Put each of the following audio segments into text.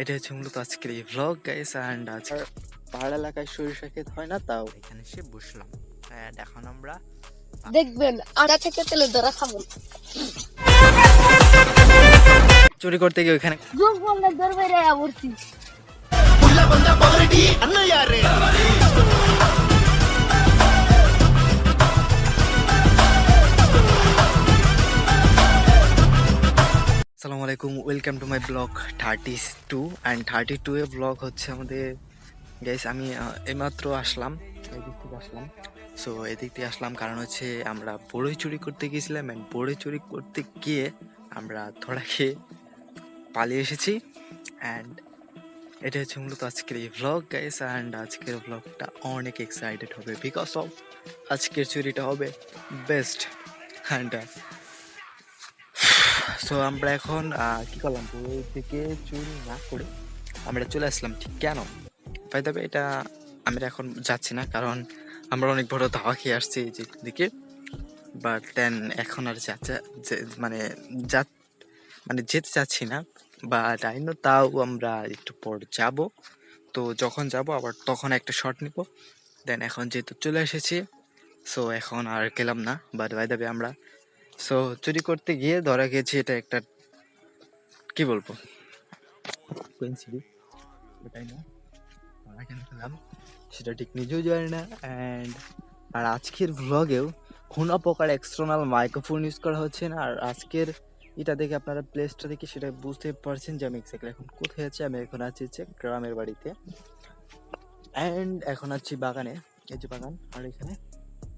এটা হচ্ছে মূলত আজকের এই ভ্লগ গাইস অ্যান্ড আজকে পাহাড় এলাকায় সরিষা ক্ষেত হয় না তাও? এখানে সে বসলাম। হ্যাঁ এখন আমরা দেখবেন আটা থেকে তেলে ধরা খাব। চুরি করতে গিয়ে বললে ধরবে রে আবর্তি। আলাইকুম welcome to my blog thirty two and thirty two A blog হচ্ছে আমাদের গাইস আমি এইমাত্র আসলাম, এদিক থেকে আসলাম। সো এদিক থেকে আসলাম কারণ হচ্ছে আমরা বড়ই চুরি করতে গিয়েছিলাম অ্যান্ড বড়ই চুরি করতে গিয়ে আমরা ধরা খেয়ে পালিয়ে এসেছি। অ্যান্ড এটা হচ্ছে মূলত আজকের এই ভ্লগ গাইস অ্যান্ড আজকের ভ্লগটা অনেক এক্সাইটেড হবে বিকজ অফ আজকের চুরিটা হবে বেস্ট অ্যান্ড সো আমরা এখন কি করলাম? বই থেকে চুরি না করে আমরা চলে আসলাম, ঠিক কেন? তবে এটা আমরা এখন যাচ্ছি না, কারণ আমরা অনেক বড় ধাওয়া খেয়ে আসছি এই যে দিকে। বাট দেন এখন আর যাচ্ছে মানে যা মানে যেতে চাচ্ছি না। বা আই নো তাও আমরা একটু পর যাব। তো যখন যাব, আবার তখন একটা শট নিব। দেন এখন যেহেতু চলে এসেছি সো এখন আর গেলাম না। বাট ভাই তবে আমরা সো চুরি করতে গিয়ে ধরা গেছে এটা একটা, কি বলব? না সেটা ঠিক নিজেও জানি না অ্যান্ড আর আজকের ভ্লগেও কোনো প্রকার এক্সটার্নাল মাইক্রোফোন ইউজ করা হচ্ছে না, আর আজকের এটা দেখে আপনারা প্লেসটা দেখে সেটা বুঝতে পারছেন যে আমি এক্স্যাক্টলি এখন কোথায় আছি, আমি এখন আছি হচ্ছে গ্রামের বাড়িতে অ্যান্ড এখন আছি বাগানে, এই যে বাগান, আর এখানে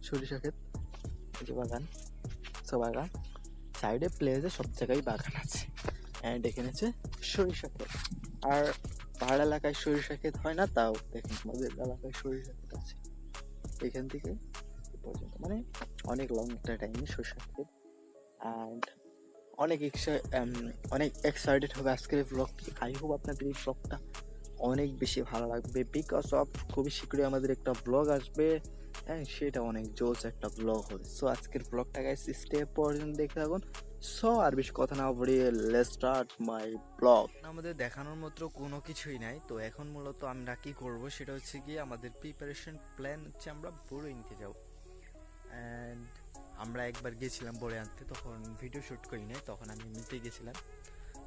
সরিষা ক্ষেত, এই যে বাগান। সো বাগান। সাইডে প্লেসে সব জায়গায় বাগান আছে। অ্যান্ড এখানে আছে সরিষা ক্ষেত। আর পাহাড় এলাকায় সরিষা ক্ষেত হয় না, তাও দেখেন আমাদের এলাকায় সরিষা ক্ষেত আছে। এখান থেকে পর্যন্ত। মানে অনেক লং একটা টাইমে সরিষা ক্ষেত। অ্যান্ড অনেক এক্সাই অনেক এক্সাইটেড হবে আজকের ব্লগটি আই হোপ আপনাদের এই ব্লগটা অনেক বেশি ভালো লাগবে বিকজ অফ খুবই শীঘ্রই আমাদের একটা ব্লগ আসবে। হ্যাঁ সেটা অনেক জোস একটা ব্লগ হবে। সো আজকের ব্লগটা গাইস স্টেপ পর্যন্ত দেখতে থাকুন। সো আর বেশি কথা না বলে লেটস স্টার্ট মাই ব্লগ আমাদের দেখানোর মতো কোনো কিছুই নাই। তো এখন মূলত আমরা কি করব, সেটা হচ্ছে কি আমাদের প্রিপারেশন প্ল্যান হচ্ছে আমরা বড় নিতে যাব। অ্যান্ড আমরা একবার গেছিলাম বড়ে আনতে তখন ভিডিও শ্যুট করি নাই, তখন আমি নিতে গেছিলাম।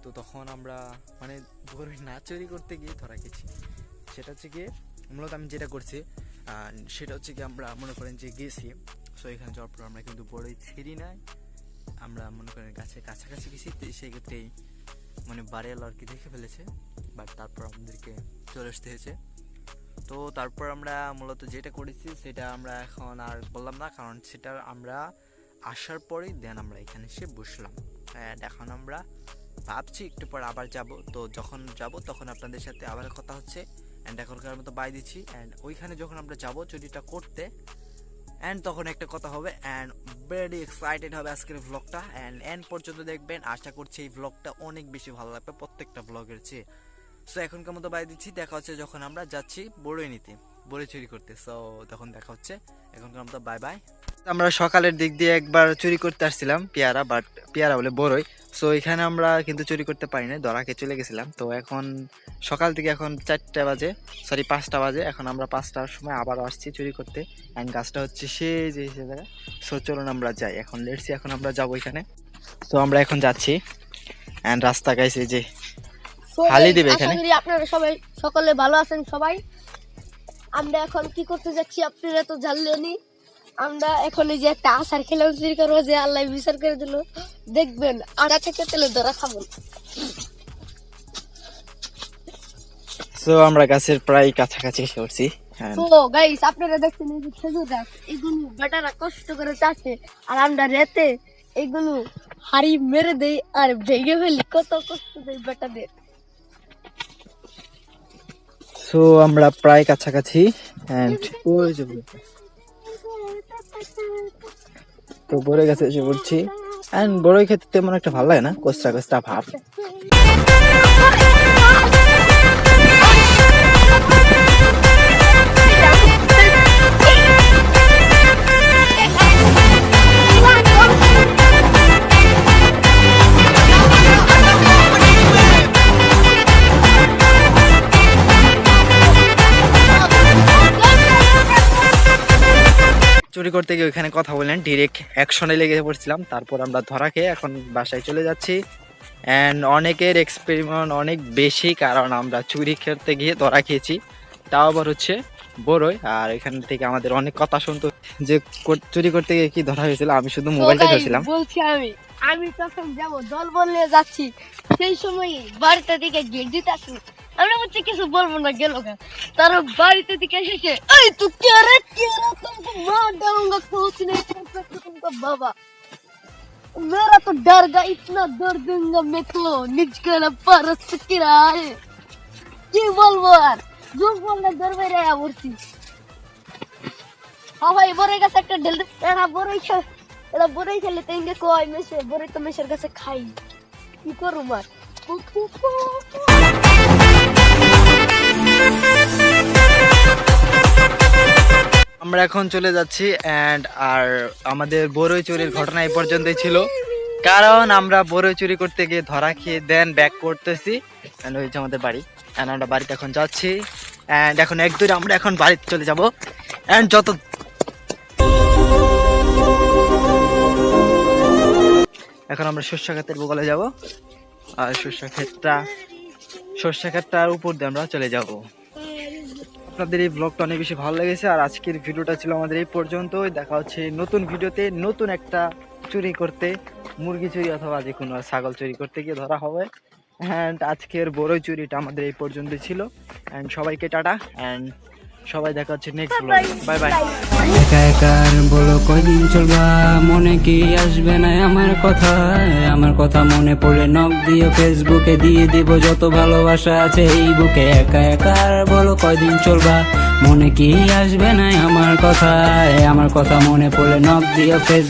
তো তখন আমরা মানে বড় না চুরি করতে গিয়ে ধরা গেছি সেটা হচ্ছে গিয়ে, মূলত আমি যেটা করছি সেটা হচ্ছে কি আমরা মনে করেন যে গেছি। সো এখানে যাওয়ার পর আমরা কিন্তু বড়ই ছিঁড়ি নাই। আমরা মনে করেন গাছের কাছাকাছি গেছি, তো সেই ক্ষেত্রেই মানে বাড়িওয়ালা আর কি দেখে ফেলেছে। বাট তারপর আমাদেরকে চলে আসতে হয়েছে। তো তারপর আমরা মূলত যেটা করেছি, সেটা আমরা এখন আর বললাম না, কারণ সেটা আমরা আসার পরেই দেন আমরা এখানে এসে বসলাম। এখন আমরা ভাবছি, একটু পর আবার যাব। তো যখন যাব, তখন আপনাদের সাথে আবার কথা হচ্ছে। অ্যান্ড এখনকার মতো বাই দিচ্ছি। অ্যান্ড ওইখানে যখন আমরা যাব চুরিটা করতে অ্যান্ড তখন একটা কথা হবে। অ্যান্ড ভেরি এক্সাইটেড হবে আজকের ভ্লগটা অ্যান্ড এন্ড পর্যন্ত দেখবেন। আশা করছি এই ভ্লগটা অনেক বেশি ভালো লাগবে প্রত্যেকটা ভ্লগের চেয়ে। সো এখনকার মতো বাই দিচ্ছি। দেখা হচ্ছে যখন আমরা যাচ্ছি বড়ই নিতে বড়ি চুরি করতে। সো তখন দেখা হচ্ছে। এখনকার মতো বাই বাই আমরা সকালের দিক দিয়ে একবার চুরি করতে আসছিলাম, পেয়ারা বাট পেয়ারা বলে বড়ই। সো এখানে আমরা কিন্তু চুরি করতে পারি না ধরাকে চলে গেছিলাম। তো এখন সকাল থেকে এখন চারটা বাজে সরি পাঁচটা বাজে। এখন আমরা পাঁচটার সময় আবার আসছি চুরি করতে। অ্যান্ড গাছটা হচ্ছে সেই যে সে জায়গায়। সো চলুন আমরা যাই। এখন লেটসি এখন আমরা যাব এখানে। তো আমরা এখন যাচ্ছি। অ্যান্ড রাস্তা গাইছে যে So হালি দিবে এখানে। আপনারা সবাই সকলে ভালো আছেন সবাই। আমরা এখন কি করতে যাচ্ছি আপনারা তো জানলেনই। আমরা এখন এই যে একটা আচার খেলাম করব যে আল্লাহ বিচার করে দিল। দেখবেন আড়া থেকে তেলে ধরা খাব। সো আমরা গাছের প্রায় কাছাকাছি এসে পড়ছি। তো গাইস আপনারা দেখছেন এই যে খেজুর গাছ এগুলো বেটারা কষ্ট করে চাষে আর আমরা রেতে এগুলো হাড়ি মেরে দেই আর ভেঙে ফেলি। কত কষ্ট দেই বেটাদের। সো আমরা প্রায় কাছাকাছি অ্যান্ড ওই যে বড়ই। তো বড়ই গাছে এসে পড়ছি। অ্যান্ড বড়ই খেতে তেমন একটা ভালো লাগে না কোস্তা কোস্তা ভাব। করতে গিয়ে ওইখানে কথা বললেন ডিরেক্ট অ্যাকশনে লেগে পড়ছিলাম। তারপর আমরা ধরা খেয়ে এখন বাসায় চলে যাচ্ছি। অ্যান্ড অনেকের এক্সপেরিমেন্ট অনেক বেশি কারণ আমরা চুরি করতে গিয়ে ধরা খেয়েছি। তাও আবার হচ্ছে বড়ই। আর এখান থেকে আমাদের অনেক কথা শুনতো যে চুরি করতে গিয়ে কি ধরা হয়েছিল? আমি শুধু মোবাইলটা ধরছিলাম। বলছি আমি। আমি তখন যাব দল বললে যাচ্ছি। সেই সময় বাড়িতে দিকে গেট দিতে আমরা বলছি কিছু বলব না গেল তার বাড়িতে দিকে এসেছে এই তু কে बाबा। मेरा तो डर गया, इतना डर दूँगा मैं तो। निज निजकल परस किराए। वो यार जो बोल ना डर में रहा वर्षी हाँ भाई, बोरे का सेक्टर डल रहा है। बोरे का तेरा बोरे का लेते हैं कोई में से, बोरे तो मैं शरगा से खाई। ये करूँ मैं আমরা এখন চলে যাচ্ছি অ্যান্ড আর আমাদের বড়ই চুরির ঘটনা এই পর্যন্তই ছিল। কারণ আমরা বড়ই চুরি করতে গিয়ে ধরা খেয়ে দেন ব্যাক করতেছি। অ্যান্ড যে আমাদের বাড়ি। অ্যান্ড আমরা বাড়িতে এখন যাচ্ছি। অ্যান্ড এখন এক দূরে আমরা এখন বাড়িতে চলে যাব। অ্যান্ড যত এখন আমরা শস্য ক্ষেতের বগলে যাব। আর শস্য ক্ষেতটা শস্য ক্ষেতটার উপর দিয়ে আমরা চলে যাব। আপনাদের এই ব্লগটা অনেক বেশি ভালো লেগেছে আর আজকের ভিডিওটা ছিল আমাদের এই পর্যন্তই। দেখা হচ্ছে নতুন ভিডিওতে নতুন একটা চুরি করতে, মুরগি চুরি অথবা যে কোনো ছাগল চুরি করতে গিয়ে ধরা হবে। অ্যান্ড আজকের বড়ই চুরিটা আমাদের এই পর্যন্ত ছিল। অ্যান্ড সবাইকে টাটা। অ্যান্ড সবাই দেখা হচ্ছে নেক্সট ব্লগ বাই বাই একা একা বলো কয়দিন চলবা? মনে কি আসবে না আমার কথা? আমার কথা মনে পড়ে নখ দিয়ে ফেসবুকে দিয়ে দিব যত ভালোবাসা আছে এই বুকে। একা একা বলো কয়দিন চলবা? মনে কি আসবে না আমার কথা? আমার কথা মনে পড়ে নখ দিয়ে ফেসবুক